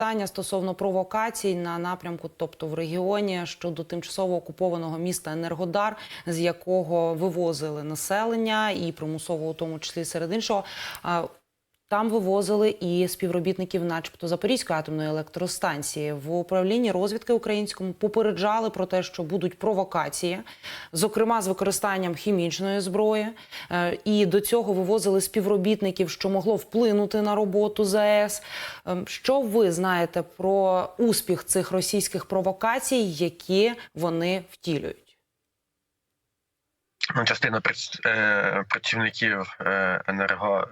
Питання стосовно провокацій на напрямку, тобто в регіоні щодо тимчасово окупованого міста Енергодар, з якого вивозили населення і примусово, у тому числі серед іншого. Там вивозили і співробітників, начебто Запорізької атомної електростанції. В управлінні розвідки українському попереджали про те, що будуть провокації, зокрема з використанням хімічної зброї. Е, І до цього вивозили співробітників, що могло вплинути на роботу ЗАЕС. Ем, Що ви знаєте про успіх цих російських провокацій, які вони втілюють? Ну, частина е, працівників е, енерго,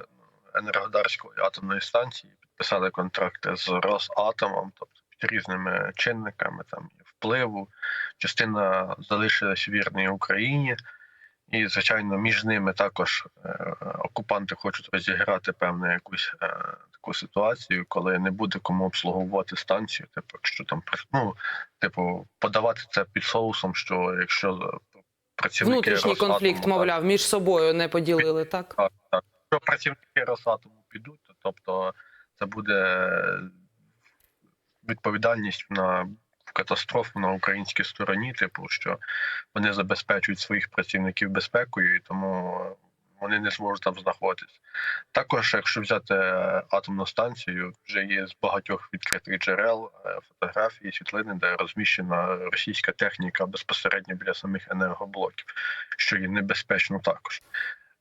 енергодарської атомної станції підписали контракти з Росатомом, тобто під різними чинниками там впливу. Частина залишилась вірною Україні, і, звичайно, між ними також е, окупанти хочуть розіграти певну якусь е, таку ситуацію, коли не буде кому обслуговувати станцію. Типу, якщо там ну, типу, подавати це під соусом, що якщо працівники Внутрішній Росатому, конфлікт, так, мовляв, між собою не поділили, так? так, так. Якщо працівники Росатому підуть, то тобто це буде відповідальність на катастрофу на українській стороні, типу, що вони забезпечують своїх працівників безпекою, і тому вони не зможуть там знаходитись. Також, якщо взяти атомну станцію, вже є з багатьох відкритих джерел е, фотографії, світлини, де розміщена російська техніка безпосередньо біля самих енергоблоків, що є небезпечно також.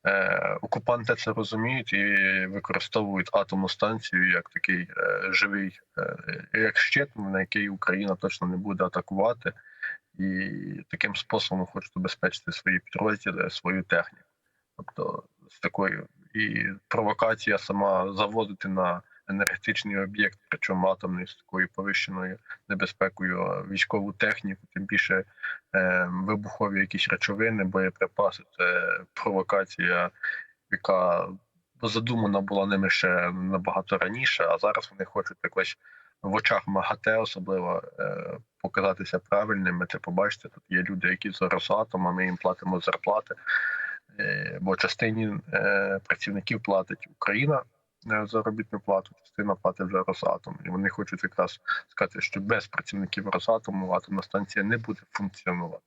Е, окупанти це розуміють і використовують атомну станцію як такий е, живий е, як щит, на який Україна точно не буде атакувати, і таким способом хочуть забезпечити свої підрозділи, свою техніку. Тобто з такою і провокація сама заводити на енергетичний об'єкт, причому атомний з такою повищеною небезпекою військову техніку, тим більше е, вибухові якісь речовини, боєприпаси це провокація, яка задумана була ними ще набагато раніше, а зараз вони хочуть якось в очах МАГАТЕ особливо е, показатися правильними. Ти побачите, тут є люди, які з Росатом, а ми їм платимо зарплати. Е, бо частині е, працівників платить Україна заробітну плату, частина плати вже Росатом. І вони хочуть якраз сказати, що без працівників Росатому атомна станція не буде функціонувати.